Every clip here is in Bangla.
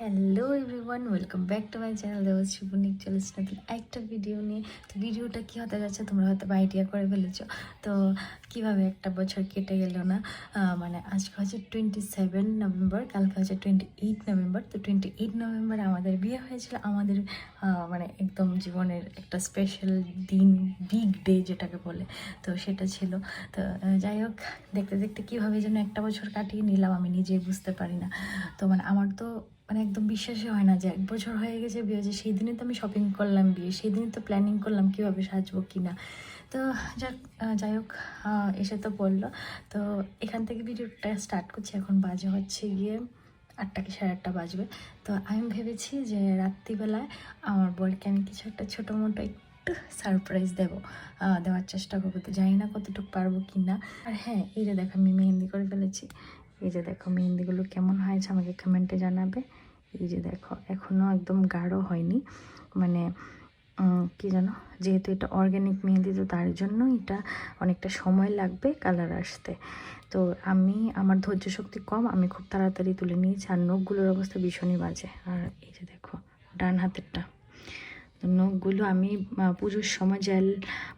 Hello everyone welcome back to my channel দেওয়া শিবনিক চলেছে নতুন একটা ভিডিও নিয়ে তো ভিডিওটা কী হতে যাচ্ছে তোমরা হয়তো আইডিয়া করে ফেলেছো। তো কীভাবে একটা বছর কেটে গেল না? মানে আজকে হচ্ছে টোয়েন্টি সেভেন নভেম্বর কালকে হচ্ছে টোয়েন্টি এইট নভেম্বর তো টোয়েন্টি এইট নভেম্বর আমাদের বিয়ে হয়েছিল। আমাদের মানে একদম জীবনের একটা স্পেশাল দিন বিগ ডে যেটাকে বলে। তো সেটা ছিল। তো যাই হোক, দেখতে দেখতে কীভাবে যেন একটা বছর কাটিয়ে নিলাম আমি নিজেই বুঝতে পারি না। তো মানে আমার তো মানে একদম বিশ্বাসই হয় না যে এক বছর হয়ে গেছে বিয়ে হয়েছে, সেই দিনে তো আমি শপিং করলাম বিয়ে, সেই দিনে তো প্ল্যানিং করলাম কীভাবে সাজবো কি না। তো যাক যাই হোক এসে তো বলল তো এখান থেকে ভিডিওটা স্টার্ট করছি, এখন বাজে হচ্ছে গিয়ে আটটা কি সাড়ে আটটা বাজবে। তো আমি ভেবেছি যে রাত্রিবেলায় আমার বরকে আমি কিছু একটা ছোটো মোটো একটু সারপ্রাইজ দেবো দেওয়ার চেষ্টা করব। তো জানি না কতটুকু পারব কি না। আর হ্যাঁ এই যে দেখো আমি মেহেন্দি করে ফেলেছি। এই যে দেখো মেহেন্দিগুলো কেমন হয়েছে আমাকে কমেন্টে জানাবে। এই যে দেখো এখনও একদম গাঢ় হয়নি। মানে কি জানো? যেহেতু এটা অর্গ্যানিক মেহেন্দি, তো তার জন্য এটা অনেকটা সময় লাগবে কালার আসতে। তো আমি, আমার ধৈর্য শক্তি কম, আমি খুব তাড়াতাড়ি তুলে নিয়েছি আর নখগুলোর অবস্থা ভীষণই বাজে। আর এই যে দেখো, ডান হাতেরটা। নখগুলো আমি পুজোর সময় জেল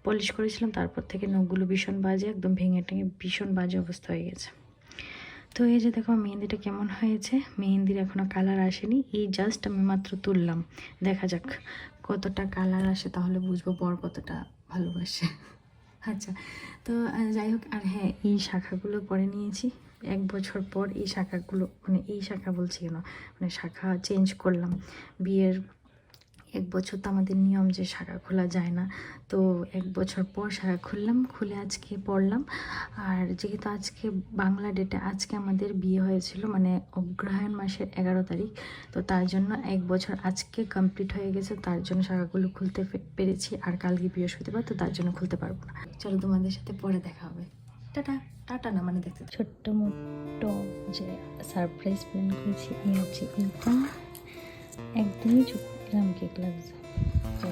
পলিশ করেছিলাম, তারপর থেকে নখগুলো ভীষণ বাজে, একদম ভেঙে টেঙে ভীষণ বাজে অবস্থা হয়ে গেছে। তো এই যে দেখো মেহেন্দিটা কেমন হয়েছে? মেহেন্দির এখনও কালার আসেনি। এই জাস্ট আমি মাত্র তুললাম। দেখা যাক কতটা কালার আসে, তাহলে বুঝব বর কতটা ভালোবাসে। আচ্ছা তো যাই হোক, আর হ্যাঁ এই শাখাগুলো পরে নিয়েছি। এক বছর পর এই শাখাগুলো মানে এই শাখা বলছি কেন? মানে শাখা চেঞ্জ করলাম। বিয়ের এক বছর তো আমাদের নিয়ম যে শাখা খোলা যায় না। তো এক বছর পর শাখা খুললাম, খুলে আজকে পড়লাম। আর যেহেতু আজকে বাংলা ডেটে আজকে আমাদের বিয়ে হয়েছিল মানে অগ্রহায়ণ মাসের এগারো তারিখ, তো তার জন্য এক বছর আজকে কমপ্লিট হয়ে গেছে, তার জন্য শাখাগুলো খুলতে পেরেছি। আর কালকে বৃহস্পতিবার, তো তার জন্য খুলতে পারব না। চলো তোমাদের সাথে পরে দেখা হবে। টাটা টাটা না মানে দেখতে ছোট্ট মোট্ট যে সারপ্রাইজ প্ল্যান করেছি, এই হচ্ছে একদমই চুপ। एग्ज़ाम के एक लफ्ज़